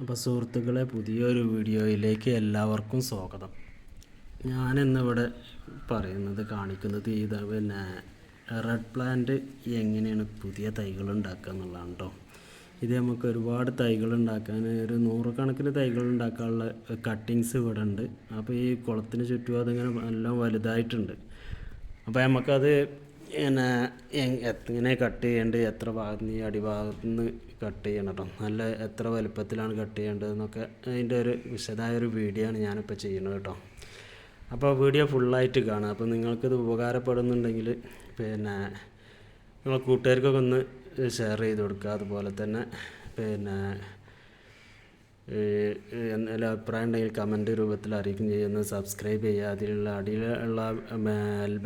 അപ്പോൾ സുഹൃത്തുക്കളെ പുതിയൊരു വീഡിയോയിലേക്ക് എല്ലാവർക്കും സ്വാഗതം. ഞാനിന്നിവിടെ പറയുന്നത് കാണിക്കുന്നത് ഇത് പിന്നെ റെഡ് പ്ലാന്റ് എങ്ങനെയാണ് പുതിയ തൈകൾ ഉണ്ടാക്കുക എന്നുള്ളതാണ് കേട്ടോ ഇത് നമുക്ക് ഒരുപാട് തൈകൾ ഉണ്ടാക്കാൻ ഒരു നൂറുകണക്കിന് തൈകൾ ഉണ്ടാക്കാനുള്ള കട്ടിങ്സ് ഇവിടെ ഉണ്ട്. അപ്പോൾ ഈ കുളത്തിന് ചുറ്റും അതിങ്ങനെ നല്ല വലുതായിട്ടുണ്ട്. അപ്പോൾ നമുക്കത് എങ്- എങ്ങനെ കട്ട് ചെയ്യേണ്ടത് എത്ര ഭാഗത്ത് നിന്ന് അടിഭാഗത്ത് നിന്ന് കട്ട് ചെയ്യണം കേട്ടോ നല്ല എത്ര വലുപ്പത്തിലാണ് കട്ട് ചെയ്യേണ്ടതെന്നൊക്കെ അതിന്റെ ഒരു വിശദമായ ഒരു വീഡിയോ ആണ് ഞാനിപ്പോൾ ചെയ്യുന്നത് കേട്ടോ അപ്പോൾ വീഡിയോ ഫുള്ളായിട്ട് കാണാം അപ്പോൾ നിങ്ങൾക്കിത് ഉപകാരപ്പെടുന്നുണ്ടെങ്കിൽ പിന്നെ നിങ്ങളെ കൂട്ടുകാർക്കൊക്കെ ഒന്ന് ഷെയർ ചെയ്ത് കൊടുക്കുക. അതുപോലെ തന്നെ പിന്നെ എന്തെങ്കിലും അഭിപ്രായം ഉണ്ടെങ്കിൽ കമന്റ് രൂപത്തിൽ അറിയിക്കും ചെയ്യുന്ന. സബ്സ്ക്രൈബ് ചെയ്യുക. അതിലുള്ള അടിയിലുള്ള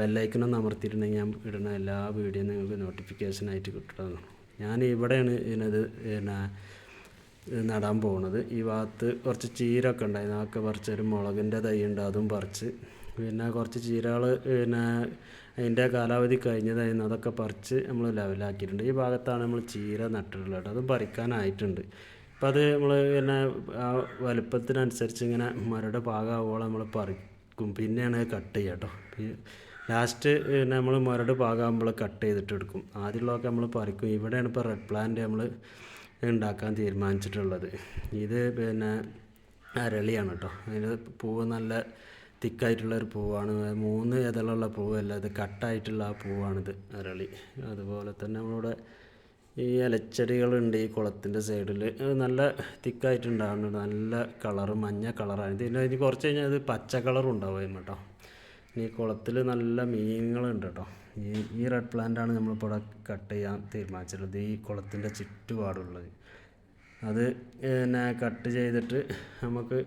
ബെല്ലൈക്കനൊന്നും അമർത്തിയിട്ടുണ്ടെങ്കിൽ ഞാൻ ഇടുന്ന എല്ലാ വീഡിയോയും നിങ്ങൾക്ക് നോട്ടിഫിക്കേഷനായിട്ട് കിട്ടുന്നതാണ് ഞാൻ ഇവിടെയാണ് ഇതിനത് പിന്നെ നടാൻ പോകുന്നത് ഈ ഭാഗത്ത് കുറച്ച് ചീരൊക്കെ ഉണ്ടായിരുന്നു അതൊക്കെ പറിച്ച് ഒരു മുളകിന്റെ തൈ ഉണ്ട്. അതും പറിച്ച് പിന്നെ കുറച്ച് ചീരകൾ പിന്നെ അതിന്റെ കാലാവധി കഴിഞ്ഞതായിരുന്നു. അതൊക്കെ പറിച്ച് നമ്മൾ ലെവലാക്കിയിട്ടുണ്ട് ഈ ഭാഗത്താണ് നമ്മൾ ചീര നട്ടിട്ടുള്ളത്. അതും പറിക്കാനായിട്ടുണ്ട്. അപ്പം അത് നമ്മൾ പിന്നെ ആ വലുപ്പത്തിനനുസരിച്ച് ഇങ്ങനെ മരുടെ പാകമാവോളം നമ്മൾ പറിക്കും. പിന്നെയാണ് കട്ട് ചെയ്യുക കേട്ടോ ലാസ്റ്റ് പിന്നെ നമ്മൾ മരട് പാകമാകുമ്പോൾ കട്ട് ചെയ്തിട്ട് എടുക്കും ആദ്യമുള്ളതൊക്കെ നമ്മൾ പറിക്കും. ഇവിടെയാണ് ഇപ്പോൾ റെഡ് പ്ലാന്റ് നമ്മൾ ഉണ്ടാക്കാൻ തീരുമാനിച്ചിട്ടുള്ളത്. ഇത് പിന്നെ അരളിയാണ് കേട്ടോ അതിന് പൂവ് നല്ല തിക്കായിട്ടുള്ളൊരു പൂവാണ്. മൂന്ന് ഇതളുള്ള പൂവല്ല ഇത് കട്ടായിട്ടുള്ള ആ പൂവാണിത് അരളി. അതുപോലെ തന്നെ നമ്മളിവിടെ ഈ ഇലച്ചെടികളുണ്ട് ഈ കുളത്തിന്റെ സൈഡിൽ നല്ല തിക്കായിട്ടുണ്ടാകുന്നുണ്ട് നല്ല കളറ് മഞ്ഞ കളറാണ് ഇതിന് ഇനി കുറച്ച് കഴിഞ്ഞാൽ ഇത് പച്ച കളറും ഉണ്ടാവും കേട്ടോ. ഈ കുളത്തിൽ നല്ല മീനുകളുണ്ട് കേട്ടോ. ഈ ഈ റെഡ് പ്ലാന്റാണ് നമ്മളിപ്പോൾ ഇവിടെ കട്ട് ചെയ്യാൻ തീരുമാനിച്ചിട്ടുള്ളത്. ഈ കുളത്തിന്റെ ചുറ്റുപാടുള്ളത്. അത് പിന്നെ കട്ട് ചെയ്തിട്ട് നമുക്ക്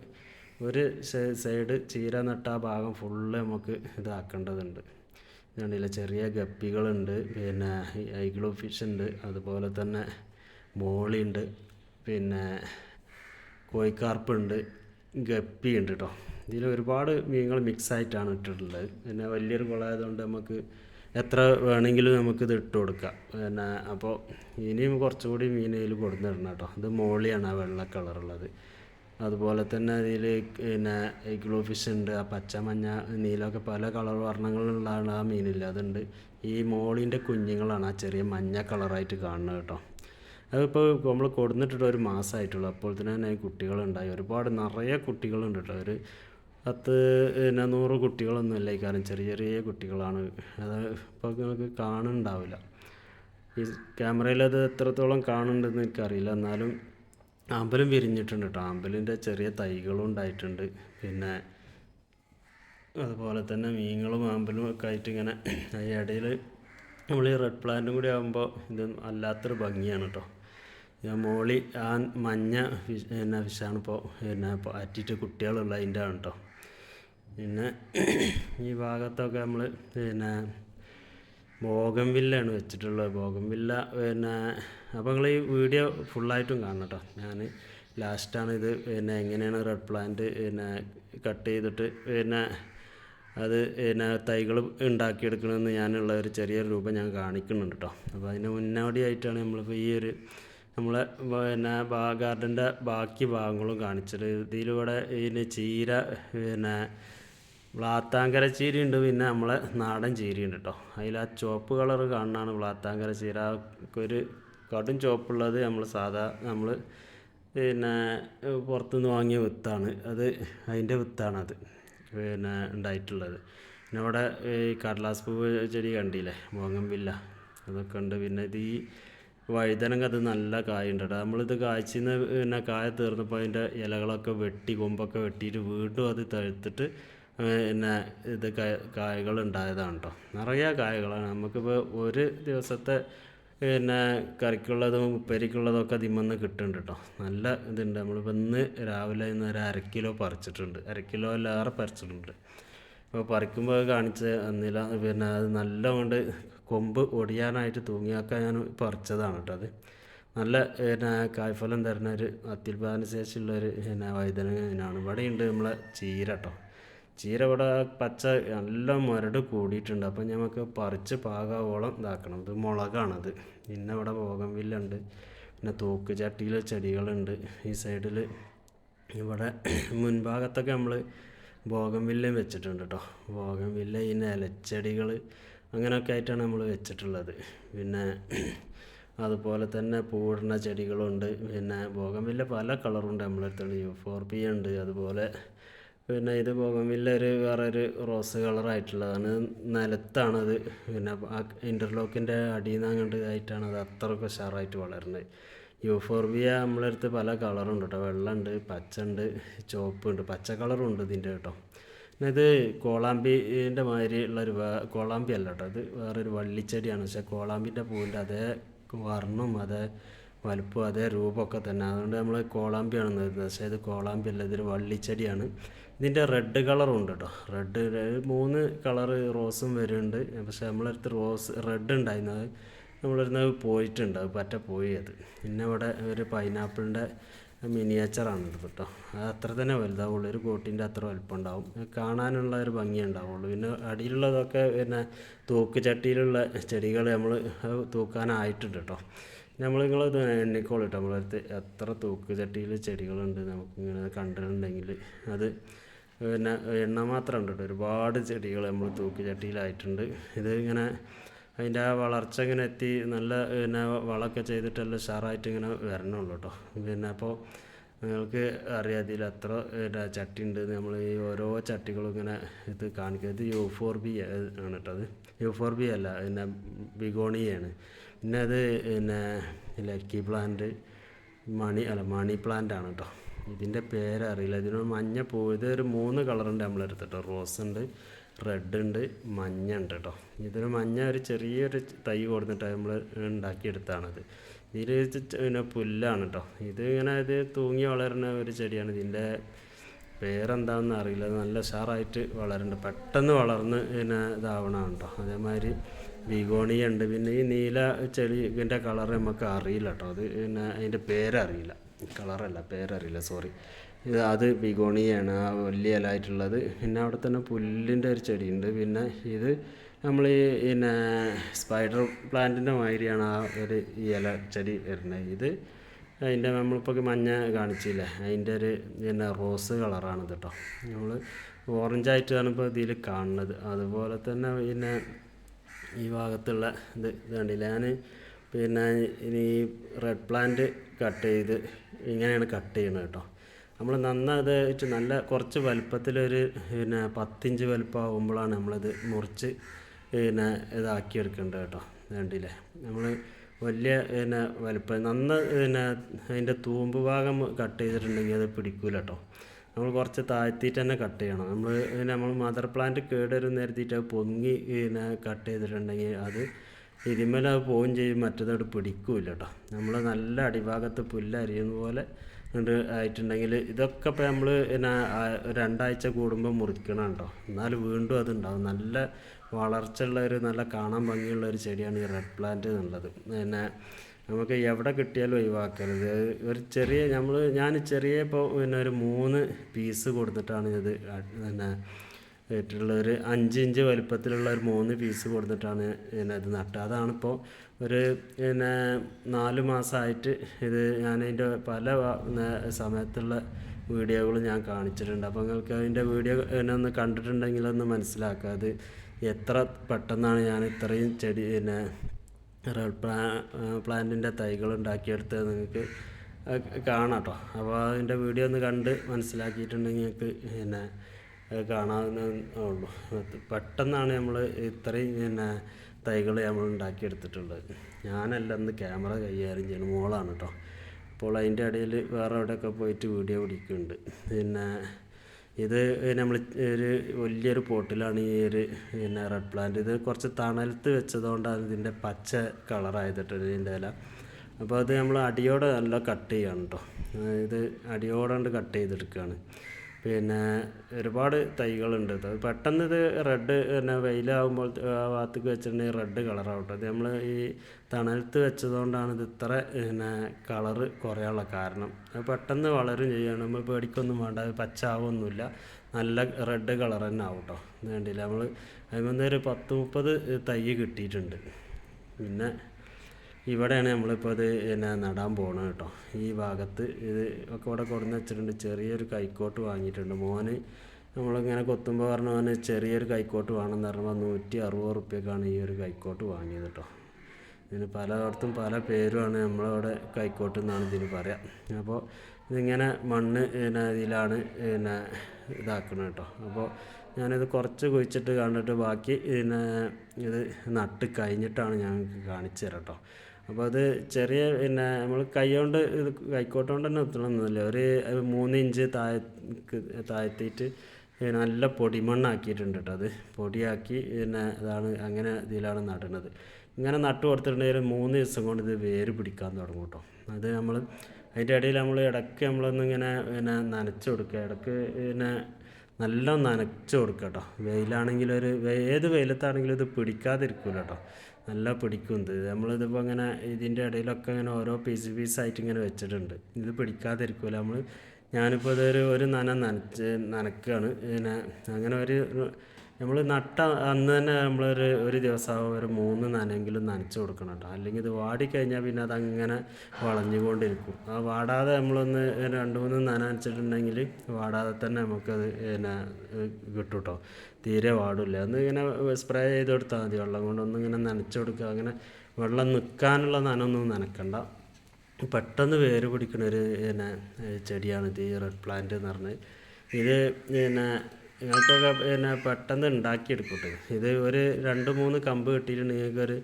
ഒരു സൈഡ് ചീര നട്ട ആ ഭാഗം ഫുള്ള് നമുക്ക് ഇതാക്കേണ്ടതുണ്ട്. കണ്ടില്ല ചെറിയ ഗപ്പികളുണ്ട് പിന്നെ ഐഗ്ലോ ഫിഷ് ഉണ്ട് അതുപോലെ തന്നെ മോളിയുണ്ട് പിന്നെ കോഴിക്കാർപ്പുണ്ട് ഗപ്പി ഉണ്ട് കേട്ടോ ഇതിൽ ഒരുപാട് മീനുകൾ മിക്സ് ആയിട്ടാണ് ഇട്ടിട്ടുള്ളത്. പിന്നെ വലിയൊരു കുളമായതുകൊണ്ട് നമുക്ക് എത്ര വേണമെങ്കിലും ഇത് ഇട്ട് കൊടുക്കാം. പിന്നെ അപ്പോൾ ഇനിയും കുറച്ചുകൂടി മീൻ കൊടുത്തിടണം കേട്ടോ ഇത് മോളിയാണ് ആ വെള്ള കളറുള്ളത്. അതുപോലെ തന്നെ അതിൽ പിന്നെ ഗ്ലൂ ഫിഷ് ഉണ്ട് ആ പച്ച മഞ്ഞ നീലമൊക്കെ പല കളർ വർണങ്ങളിലുള്ളതാണ് ആ മീനിൽ. അതുണ്ട്. ഈ മോളിന്റെ കുഞ്ഞുങ്ങളാണ് ആ ചെറിയ മഞ്ഞ കളറായിട്ട് കാണുന്നത് കേട്ടോ. അതിപ്പോൾ നമ്മൾ കൊടുന്നിട്ടിട്ട് ഒരു മാസമായിട്ടുള്ളൂ. അപ്പോൾ തന്നെ കുട്ടികളുണ്ടായി. ഒരുപാട് നിറയെ കുട്ടികളുണ്ട് കേട്ടോ. ഒരു പത്ത് പിന്നെ നൂറ് കുട്ടികളൊന്നും ഇല്ല ഈ കാരണം ചെറിയ ചെറിയ കുട്ടികളാണ്. അത് ഇപ്പോൾ നിങ്ങൾക്ക് കാണുന്നുണ്ടാവില്ല ഈ ക്യാമറയിൽ അത് എത്രത്തോളം കാണുന്നുണ്ടെന്ന് എനിക്കറിയില്ല. എന്നാലും ആമ്പലും വിരിഞ്ഞിട്ടുണ്ട് കേട്ടോ. ആമ്പലിന്റെ ചെറിയ തൈകളും ഉണ്ടായിട്ടുണ്ട്. പിന്നെ അതുപോലെ തന്നെ മീനുകളും ആമ്പലും ഒക്കെ ആയിട്ട് ഇങ്ങനെ ഈ ഇടയിൽ നമ്മൾ ഈ റെഡ് പ്ലാന്റും കൂടി ആകുമ്പോൾ ഇത് വല്ലാത്തൊരു ഭംഗിയാണ് കേട്ടോ. ഞാൻ മോളി ആ മഞ്ഞ ഫിഷ് പിന്നെ ഫിഷാണ് ഇപ്പോൾ പിന്നെ ആറ്റിയിട്ട് കുട്ടികളുള്ള അതിന്റെ ആണ് കേട്ടോ. പിന്നെ ഈ ഭാഗത്തൊക്കെ നമ്മൾ പിന്നെ ബോഗംവില്ലാണ് വെച്ചിട്ടുള്ളത്. ബോഗംവില്ല പിന്നെ അപ്പോൾ നിങ്ങൾ ഈ വീഡിയോ ഫുള്ളായിട്ടും കാണണം കേട്ടോ ഞാൻ ലാസ്റ്റാണ് ഇത് പിന്നെ എങ്ങനെയാണ് റെഡ് പ്ലാന്റ് പിന്നെ കട്ട് ചെയ്തിട്ട് പിന്നെ അത് പിന്നെ തൈകൾ ഉണ്ടാക്കിയെടുക്കണമെന്ന് ഞാനുള്ള ഒരു ചെറിയൊരു രൂപം ഞാൻ കാണിക്കുന്നുണ്ട് കേട്ടോ അപ്പോൾ അതിന് മുന്നോടിയായിട്ടാണ് നമ്മളിപ്പോൾ ഈ ഒരു നമ്മളെ പിന്നെ ഗാർഡന്റെ ബാക്കി ഭാഗങ്ങളും കാണിച്ചത്. ഇതിലൂടെ ഇതിന് ചീര പിന്നെ വ്ളാത്താങ്കര ചീരയുണ്ട്. ഉണ്ട് പിന്നെ നമ്മളെ നാടൻ ചീരയുണ്ട് ഉണ്ട് കേട്ടോ. അതിൽ ആ ചുവപ്പ് കളർ കാണുന്നതാണ് വ്ളാത്താങ്കര ചീര. ഒരു കടും ചുവപ്പുള്ളത് നമ്മൾ സാധാ നമ്മൾ പിന്നെ പുറത്തുനിന്ന് വാങ്ങിയ വിത്താണ്. അത് അതിന്റെ വിത്താണത്. പിന്നെ ഉണ്ടായിട്ടുള്ളത്. പിന്നെ അവിടെ ഈ കടലാസ് പൂവ് ചെടി കണ്ടില്ലേ? മോങ്ങമ്പില്ല അതൊക്കെ ഉണ്ട്. പിന്നെ ഇത് ഈ വഴുതനങ്ങ അത് നല്ല കായുണ്ട് കേട്ടോ. നമ്മളിത് കായ്ച്ചിന്ന് പിന്നെ കായ തീർന്നപ്പോൾ അതിന്റെ ഇലകളൊക്കെ വെട്ടി കൊമ്പൊക്കെ വെട്ടിയിട്ട് വീണ്ടും അത് തഴുത്തിട്ട് പിന്നെ ഇത് കായകൾ ഉണ്ടായതാണ് കേട്ടോ നിറയെ കായകളാണ് നമുക്കിപ്പോൾ ഒരു ദിവസത്തെ പിന്നെ കറിക്കുള്ളതും ഉപ്പേരിക്കുള്ളതും ഒക്കെ അതിമെന്ന് കിട്ടുന്നുണ്ട് കേട്ടോ നല്ല ഇതുണ്ട്. നമ്മളിപ്പോൾ ഇന്ന് രാവിലെ ഇന്ന് ഒരു അര കിലോ പറിച്ചിട്ടുണ്ട്. അര കിലോ എല്ലാറെ പറിച്ചിട്ടുണ്ട്. അപ്പോൾ പറിക്കുമ്പോൾ കാണിച്ച് അന്നില്ല പിന്നെ അത് നല്ലതുകൊണ്ട് കൊമ്പ് ഒടിയാനായിട്ട് തൂങ്ങിയാക്കാൻ ഞാൻ പറിച്ചതാണ് കേട്ടോ അത്. നല്ല പിന്നെ കായ്ഫലം തരുന്ന ഒരു അത്യുൽപാദന ശേഷിയുള്ള ഒരു പിന്നെ വൈദ്യനാണ് ഇവിടെയുണ്ട് നമ്മളെ ചീര കേട്ടോ ചീര ഇവിടെ പച്ച നല്ല മുരട് കൂടിയിട്ടുണ്ട്. അപ്പം നമുക്ക് പറിച്ച് പാകാവോളം ഇതാക്കണം. ഇത് മുളകാണത്. പിന്നെ ഇവിടെ ബോഗംവില്ലുണ്ട് പിന്നെ തൂക്ക് ചട്ടിയിൽ ചെടികളുണ്ട്. ഈ സൈഡിൽ ഇവിടെ മുൻഭാഗത്തൊക്കെ നമ്മൾ ഭോഗംവില്ലയും വെച്ചിട്ടുണ്ട് കേട്ടോ ഭോഗംവില്ല ഈ നിലച്ചെടികൾ അങ്ങനെയൊക്കെ ആയിട്ടാണ് നമ്മൾ വെച്ചിട്ടുള്ളത്. പിന്നെ അതുപോലെ തന്നെ പൂവിടുന്ന ചെടികളുണ്ട്. പിന്നെ ഭോഗംവില്ല പല കളറുണ്ട് നമ്മളെടുത്തുള്ള യു ഫോർ പി ഉണ്ട്. അതുപോലെ പിന്നെ ഇത് ബോഗൻവില്ല ഒരു വേറൊരു റോസ് കളറായിട്ടുള്ളതാണ് നിലത്താണത്. പിന്നെ ആ ഇന്റർലോക്കിന്റെ അടിയിൽ നിന്ന് അങ്ങോട്ട് ആയിട്ടാണ് അത് അത്രയ്ക്ക് ഉഷാറായിട്ട് വളരുന്നത് യൂഫോർബിയ നമ്മളെ അടുത്ത് പല കളറുണ്ട് കേട്ടോ വെള്ളമുണ്ട് പച്ച ഉണ്ട് ചുവപ്പ് ഉണ്ട് പച്ച കളറും ഉണ്ട് ഇതിന്റെ കേട്ടോ പിന്നെ ഇത് കോളാമ്പിന്റെ മാതിരി ഉള്ളൊരു വേ കോളാമ്പി അല്ല കേട്ടോ ഇത് വേറൊരു വള്ളിച്ചെടിയാണ്. പക്ഷേ കോളാമ്പിന്റെ പൂവിന്റെ അതേ വർണം അതേ വലുപ്പം അതേ രൂപമൊക്കെ തന്നെ. അതുകൊണ്ട് നമ്മൾ കോളാമ്പിയാണ് നിർത്തുന്നത്. പക്ഷേ ഇത് കോളാമ്പി അല്ല ഇതൊരു വള്ളിച്ചെടിയാണ്. ഇതിന്റെ റെഡ് കളറും ഉണ്ട് കേട്ടോ റെഡ് മൂന്ന് കളറ് റോസും വരുന്നുണ്ട്. പക്ഷേ നമ്മളടുത്ത് റോസ് റെഡ് ഉണ്ടായിരുന്നത് നമ്മളിരുന്ന് പോയിട്ടുണ്ട്. അത് പറ്റ പോയി അത്. പിന്നെ ഇവിടെ ഒരു പൈനാപ്പിളിന്റെ മിനിയേച്ചറാണ് ഇത് കേട്ടോ. അത് അത്ര തന്നെ വലുതാവുള്ളൂ. ഒരു കോട്ടിന്റെ അത്ര വലുപ്പം ഉണ്ടാവും കാണാനുള്ള ഒരു ഭംഗി ഉണ്ടാവുള്ളൂ. പിന്നെ അടിയിലുള്ളതൊക്കെ പിന്നെ തൂക്ക് ചട്ടിയിലുള്ള ചെടികൾ നമ്മൾ തൂക്കാനായിട്ടുണ്ട് കേട്ടോ. നമ്മൾ നിങ്ങൾ എണ്ണിക്കോളൂ കേട്ടോ. നമ്മളടുത്ത് എത്ര തൂക്ക് ചട്ടിയിൽ ചെടികളുണ്ട്. നമുക്കിങ്ങനെ കണ്ടിട്ടുണ്ടെങ്കിൽ അത് പിന്നെ എണ്ണ മാത്രം ഉണ്ട് കേട്ടോ. ഒരുപാട് ചെടികൾ നമ്മൾ തൂക്കി ചട്ടിയിലായിട്ടുണ്ട്. ഇത് ഇങ്ങനെ അതിന്റെ ആ വളർച്ച ഇങ്ങനെ എത്തി നല്ല പിന്നെ വളമൊക്കെ ചെയ്തിട്ടെല്ലാം ഉഷാറായിട്ട് ഇങ്ങനെ വരണുള്ളൂ കേട്ടോ. പിന്നെ അപ്പോൾ നിങ്ങൾക്ക് അറിയാം എത്ര ചട്ടി ഉണ്ട് നമ്മൾ ഈ ഓരോ ചട്ടികളും ഇങ്ങനെ ഇത് കാണിക്കുക ഇത് യു ഫോർ ബി ആണ് കേട്ടോ അത്. യു ഫോർ ബി അല്ല പിന്നെ ബിഗോണിയാണ് പിന്നെ അത് പിന്നെ ലക്കി പ്ലാന്റ് മണി അല്ല മണി പ്ലാന്റ് ആണ് കേട്ടോ. ഇതിന്റെ പേരറിയില്ല ഇതിന് മഞ്ഞ പൂ ഇത് ഒരു മൂന്ന് കളറുണ്ട് നമ്മളെടുത്ത് കേട്ടോ റോസ് ഉണ്ട് റെഡ് ഉണ്ട് മഞ്ഞ ഉണ്ട് കേട്ടോ ഇതിന് മഞ്ഞ ഒരു ചെറിയൊരു തൈ കൊടുത്തിട്ട് നമ്മൾ ഉണ്ടാക്കിയെടുത്താണത്. ഇതിൽ പിന്നെ പുല്ലാണ് കേട്ടോ ഇത് ഇങ്ങനെ ഇത് തൂങ്ങി വളരുന്ന ഒരു ചെടിയാണ്. ഇതിന്റെ പേരെന്താണെന്ന് അറിയില്ല. നല്ല ഉഷാറായിട്ട് വളരുന്നുണ്ട്. പെട്ടെന്ന് വളർന്ന് പിന്നെ ഇതാവണ കേട്ടോ അതേമാതിരി ബിഗോണിയ ഉണ്ട്. പിന്നെ ഈ നീല ചെളി ഇതിന്റെ കളർ നമുക്ക് അറിയില്ല കേട്ടോ അത് പിന്നെ അതിന്റെ പേരറിയില്ല. കളറല്ല പേരറിയില്ല സോറി ഇത് അത് ബിഗോണിയാണ് ആ വലിയ ഇലയായിട്ടുള്ളത്. പിന്നെ അവിടെ തന്നെ പുല്ലിന്റെ ഒരു ചെടിയുണ്ട്. പിന്നെ ഇത് നമ്മൾ ഈ പിന്നെ സ്പൈഡർ പ്ലാന്റിന്റെ മാതിരിയാണ് ആ ഒരു ഇല ചെടി വരുന്നത്. ഇത് അതിന്റെ നമ്മളിപ്പോൾ മഞ്ഞ കാണിച്ചില്ലേ? അതിന്റെ ഒരു പിന്നെ റോസ് കളറാണ് ഇത് കേട്ടോ നമ്മൾ ഓറഞ്ചായിട്ടാണ് ഇപ്പോൾ ഇതിൽ കാണുന്നത്. അതുപോലെ തന്നെ പിന്നെ ഈ ഭാഗത്തുള്ള ഇത് ഇത് കണ്ടില്ല ഞാൻ പിന്നെ ഇനി ഈ റെഡ് പ്ലാന്റ് കട്ട് ചെയ്ത് ഇങ്ങനെയാണ് കട്ട് ചെയ്യുന്നത് കേട്ടോ. നമ്മൾ നന്നായിട്ട് നല്ല കുറച്ച് വലുപ്പത്തിലൊരു പിന്നെ പത്തിഞ്ച് വലുപ്പമാകുമ്പോഴാണ് നമ്മളത് മുറിച്ച് പിന്നെ ഇതാക്കിയെടുക്കേണ്ടത് കേട്ടോ. കണ്ടില്ലേ നമ്മൾ വലിയ പിന്നെ വലുപ്പം നന്ന പിന്നെ അതിന്റെ തൂമ്പ് ഭാഗം കട്ട് ചെയ്തിട്ടുണ്ടെങ്കിൽ അത് പിടിക്കൂല കേട്ടോ. നമ്മൾ കുറച്ച് താഴ്ത്തിയിട്ട് തന്നെ കട്ട് ചെയ്യണം. നമ്മൾ നമ്മൾ മദർ പ്ലാന്റ് കേടൊരു നേരത്തിയിട്ട് പൊങ്ങി പിന്നെ കട്ട് ചെയ്തിട്ടുണ്ടെങ്കിൽ അത് ഇതിന്മേൽ അത് പോവുകയും ചെയ്യും. മറ്റേതോട് പിടിക്കൂല കേട്ടോ നമ്മൾ നല്ല അടിഭാഗത്ത് പുല്ല് അരിയുന്ന പോലെ ആയിട്ടുണ്ടെങ്കിൽ ഇതൊക്കെ ഇപ്പോൾ നമ്മൾ പിന്നെ രണ്ടാഴ്ച കൂടുമ്പോൾ മുറിക്കണം കേട്ടോ എന്നാൽ വീണ്ടും അതുണ്ടാവും നല്ല വളർച്ചയുള്ള ഒരു നല്ല കാണാൻ ഭംഗിയുള്ള ഒരു ചെടിയാണ് ഈ റെഡ് പ്ലാന്റ് എന്നുള്ളത്. പിന്നെ നമുക്ക് എവിടെ കിട്ടിയാലും ഒഴിവാക്കരുത്. ഒരു ചെറിയ നമ്മൾ ഞാൻ ചെറിയ ഇപ്പോൾ പിന്നെ ഒരു മൂന്ന് പീസ് കൊടുത്തിട്ടാണ് ഇത് പിന്നെ ആയിട്ടുള്ള ഒരു അഞ്ച് ഇഞ്ച് വലിപ്പത്തിലുള്ള ഒരു മൂന്ന് പീസ് കൊടുത്തിട്ടാണ് പിന്നെ ഇത് നട്ടത്. അതാണിപ്പോൾ ഒരു പിന്നെ നാല് മാസമായിട്ട് ഇത് ഞാൻ അതിന്റെ പല സമയത്തുള്ള വീഡിയോകൾ ഞാൻ കാണിച്ചിട്ടുണ്ട്. അപ്പോൾ നിങ്ങൾക്ക് അതിന്റെ വീഡിയോ എന്നെ ഒന്ന് കണ്ടിട്ടുണ്ടെങ്കിൽ ഒന്ന് മനസ്സിലാക്കുക. അത് എത്ര പെട്ടെന്നാണ് ഞാൻ ഇത്രയും ചെടി പിന്നെ റെഡ് പ്ലാ പ്ലാന്റിന്റെ തൈകൾ ഉണ്ടാക്കിയെടുത്ത് നിങ്ങൾക്ക് കാണാം കേട്ടോ അപ്പോൾ അതിന്റെ വീഡിയോ ഒന്ന് കണ്ട് മനസ്സിലാക്കിയിട്ടുണ്ടെങ്കിൽ നിങ്ങൾക്ക് പിന്നെ കാണാവുന്ന ഉള്ളൂ. പെട്ടെന്നാണ് നമ്മൾ ഇത്രയും പിന്നെ തൈകൾ നമ്മൾ ഉണ്ടാക്കിയെടുത്തിട്ടുള്ളത്. ഞാനല്ല അന്ന് ക്യാമറ കൈകാര്യം ചെയ്യണം മോളാണ് കേട്ടോ അപ്പോൾ അതിന്റെ ഇടയിൽ വേറെ എവിടെയൊക്കെ പോയിട്ട് വീഡിയോ പിടിക്കുന്നുണ്ട്. പിന്നെ ഇത് നമ്മൾ ഒരു വലിയൊരു പോട്ടിലാണ് ഈ ഒരു പിന്നെ റെഡ് പ്ലാന്റ് ഇത് കുറച്ച് തണലത്ത് വെച്ചതുകൊണ്ടാണ് ഇതിന്റെ പച്ച കളറായതിട്ട് ഇതിന്റെ ഇല. അപ്പോൾ അത് നമ്മൾ അടിയോടെ നല്ല കട്ട് ചെയ്യണം കേട്ടോ ഇത് അടിയോടെ കട്ട് ചെയ്തെടുക്കുകയാണ് പിന്നെ ഒരുപാട് തൈകളുണ്ട് അത് പെട്ടെന്ന് ഇത് റെഡ് പിന്നെ വെയിലാകുമ്പോൾ ആ ഭാഗത്തേക്ക് വെച്ചിട്ടുണ്ടെങ്കിൽ റെഡ് കളറാവട്ടെ അത് നമ്മൾ ഈ തണലത്ത് വെച്ചതുകൊണ്ടാണ് ഇത് ഇത്ര പിന്നെ കളറ് കുറയാനുള്ള കാരണം. അത് പെട്ടെന്ന് വളരും ചെയ്യുകയാണ് നമ്മൾ പേടിക്കൊന്നും വേണ്ട അത് പച്ചാവൊന്നുമില്ല. നല്ല റെഡ് കളർ തന്നെ ആവും കേട്ടോ. വേണ്ടിയില്ല നമ്മൾ അതിൽ ഒരു പത്ത് മുപ്പത് തൈ കിട്ടിയിട്ടുണ്ട്. പിന്നെ ഇവിടെയാണ് നമ്മളിപ്പോൾ അത് പിന്നെ നടാൻ പോകണം കേട്ടോ. ഈ ഭാഗത്ത് ഇത് ഒക്കെ ഇവിടെ കൊടുന്ന് വെച്ചിട്ടുണ്ട്. ചെറിയൊരു കൈക്കോട്ട് വാങ്ങിയിട്ടുണ്ട്. മോന് നമ്മളിങ്ങനെ കൊത്തുമ്പോൾ പറഞ്ഞ മോന് ചെറിയൊരു കൈക്കോട്ട് വേണമെന്ന് പറഞ്ഞപ്പോൾ നൂറ്റി അറുപത് റുപ്യക്കാണ് ഈ ഒരു കൈക്കോട്ട് വാങ്ങിയത് കേട്ടോ. ഇതിന് പലയിടത്തും പല പേരുമാണ് നമ്മളവിടെ കൈക്കോട്ട് എന്നാണ് ഇതിന് പറയാം. അപ്പോൾ ഇതിങ്ങനെ മണ്ണ് പിന്നെ ഇതിലാണ് പിന്നെ ഇതാക്കണം കേട്ടോ. അപ്പോൾ ഞാനിത് കുറച്ച് കുഴിച്ചിട്ട് കണ്ടിട്ട് ബാക്കി പിന്നെ ഇത് നട്ട് കഴിഞ്ഞിട്ടാണ് ഞാൻ കാണിച്ചു തരാം കേട്ടോ. അപ്പോൾ അത് ചെറിയ പിന്നെ നമ്മൾ കൈകൊണ്ട് ഇത് കൈക്കോട്ട് കൊണ്ട് തന്നെ എത്തണമെന്നില്ല ഒരു മൂന്ന് ഇഞ്ച് താഴെ താഴ്ത്തിയിട്ട് നല്ല പൊടിമണ്ണാക്കിയിട്ടുണ്ട് കേട്ടോ അത്. പൊടിയാക്കി പിന്നെ ഇതാണ് അങ്ങനെ ഇതിലാണ് നടണത്. ഇങ്ങനെ നട്ട് കൊടുത്തിട്ടുണ്ടെങ്കിൽ മൂന്ന് ദിവസം കൊണ്ട് ഇത് വേര് പിടിക്കാൻ തുടങ്ങും കേട്ടോ അത് നമ്മൾ അതിന്റെ ഇടയിൽ നമ്മൾ ഇടയ്ക്ക് നമ്മളൊന്ന് ഇങ്ങനെ പിന്നെ നനച്ച് കൊടുക്കുക. ഇടയ്ക്ക് പിന്നെ നല്ല നനച്ച് കൊടുക്കുക കേട്ടോ വെയിലാണെങ്കിലൊരു ഏത് വെയിലത്താണെങ്കിലും ഇത് പിടിക്കാതിരിക്കില്ല കേട്ടോ നല്ല പിടിക്കും ഇത് നമ്മളിതിപ്പോൾ ഇങ്ങനെ ഇതിന്റെ ഇടയിലൊക്കെ ഇങ്ങനെ ഓരോ പീസ് പീസായിട്ട് ഇങ്ങനെ വെച്ചിട്ടുണ്ട്. ഇത് പിടിക്കാതിരിക്കില്ല നമ്മൾ ഞാനിപ്പോൾ ഇതൊരു ഒരു നന നനച്ച് നനക്കുകയാണ് പിന്നെ അങ്ങനെ ഒരു നമ്മൾ നട്ട അന്ന് തന്നെ നമ്മളൊരു ഒരു ദിവസം ഒരു മൂന്ന് നനെങ്കിലും നനച്ച് കൊടുക്കണം കേട്ടോ. അല്ലെങ്കിൽ ഇത് വാടിക്കഴിഞ്ഞാൽ പിന്നെ അതങ്ങനെ വളഞ്ഞുകൊണ്ടിരിക്കും. ആ വാടാതെ നമ്മളൊന്ന് രണ്ട് മൂന്ന് നന നനച്ചിട്ടുണ്ടെങ്കിൽ വാടാതെ തന്നെ നമുക്കത് പിന്നെ കിട്ടും കേട്ടോ തീരെ വാടില്ല. ഒന്ന് ഇങ്ങനെ സ്പ്രേ ചെയ്ത് കൊടുത്താൽ മതി. വെള്ളം കൊണ്ടൊന്നും ഇങ്ങനെ നനച്ച് കൊടുക്കുക. അങ്ങനെ വെള്ളം നിൽക്കാനുള്ള നനൊന്നും നനക്കണ്ട. പെട്ടെന്ന് വേര് പിടിക്കുന്ന ഒരു പിന്നെ ചെടിയാണ് ഇത് ഈ റെഡ് പ്ലാന്റ് എന്ന് പറഞ്ഞത്. ഇത് പിന്നെ നിങ്ങൾക്കൊക്കെ പിന്നെ പെട്ടെന്ന് ഉണ്ടാക്കിയെടുക്കട്ടെ. ഇത് ഒരു രണ്ട് മൂന്ന് കമ്പ് കിട്ടിയിട്ടുണ്ടെങ്കിൽ നിങ്ങൾക്കൊരു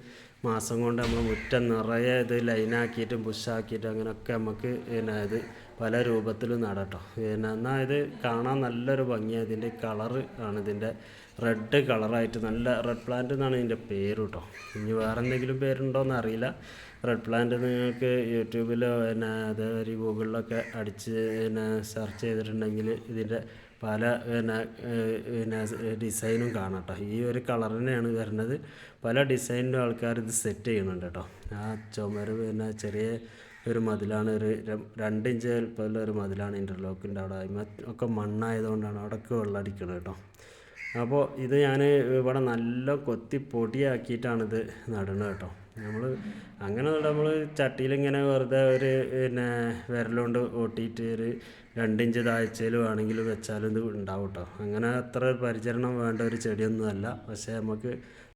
മാസം കൊണ്ട് നമ്മൾ മുറ്റം നിറയെ ഇത് ലൈനാക്കിയിട്ടും ബുഷാക്കിയിട്ടും അങ്ങനെയൊക്കെ നമുക്ക് പിന്നെ ഇത് പല രൂപത്തിലും നടട്ടോ. പിന്നെ എന്നാൽ ഇത് കാണാൻ നല്ലൊരു ഭംഗിയാണ് ഇതിന്റെ കളറ് ആണ്. ഇതിന്റെ റെഡ് കളറായിട്ട് നല്ല റെഡ് പ്ലാന്റ് എന്നാണ് ഇതിന്റെ പേര് കേട്ടോ ഇനി വേറെ എന്തെങ്കിലും പേരുണ്ടോയെന്ന് അറിയില്ല. റെഡ് പ്ലാന്റ് നിങ്ങൾക്ക് യൂട്യൂബിലോ പിന്നെ അതേമാതിരി ഗൂഗിളിലൊക്കെ അടിച്ച് പിന്നെ സെർച്ച് ചെയ്തിട്ടുണ്ടെങ്കിൽ ഇതിന്റെ പല പിന്നെ പിന്നെ ഡിസൈനും കാണാം കേട്ടോ ഈ ഒരു കളർ തന്നെയാണ് വരുന്നത്. പല ഡിസൈനിലും ആൾക്കാർ ഇത് സെറ്റ് ചെയ്യുന്നുണ്ട് കേട്ടോ. ആ ചുമര് പിന്നെ ചെറിയ ഒരു മതിലാണ്. ഒരു രണ്ട് ഇഞ്ച് വലിപ്പമുള്ള ഒരു മതിലാണ് ഇന്റർലോക്കിന്റെ അവിടെ. ഒക്കെ മണ്ണായതുകൊണ്ടാണ് അവിടെയൊക്കെ വെള്ളം അടിക്കുന്നത് കേട്ടോ. അപ്പോൾ ഇത് ഞാൻ ഇവിടെ നല്ല കൊത്തി പൊടിയാക്കിയിട്ടാണിത് നടുന്നത് കേട്ടോ. നമ്മൾ അങ്ങനെ നമ്മൾ ചട്ടിയിലിങ്ങനെ വെറുതെ ഒരു പിന്നെ വിരലുകൊണ്ട് ഓട്ടിയിട്ട് ഒരു രണ്ടിഞ്ച് താഴ്ചയിൽ വേണമെങ്കിൽ വെച്ചാലും ഇത് ഉണ്ടാവും കേട്ടോ അങ്ങനെ അത്ര പരിചരണം വേണ്ട ഒരു ചെടിയൊന്നും അല്ല പക്ഷേ നമുക്ക്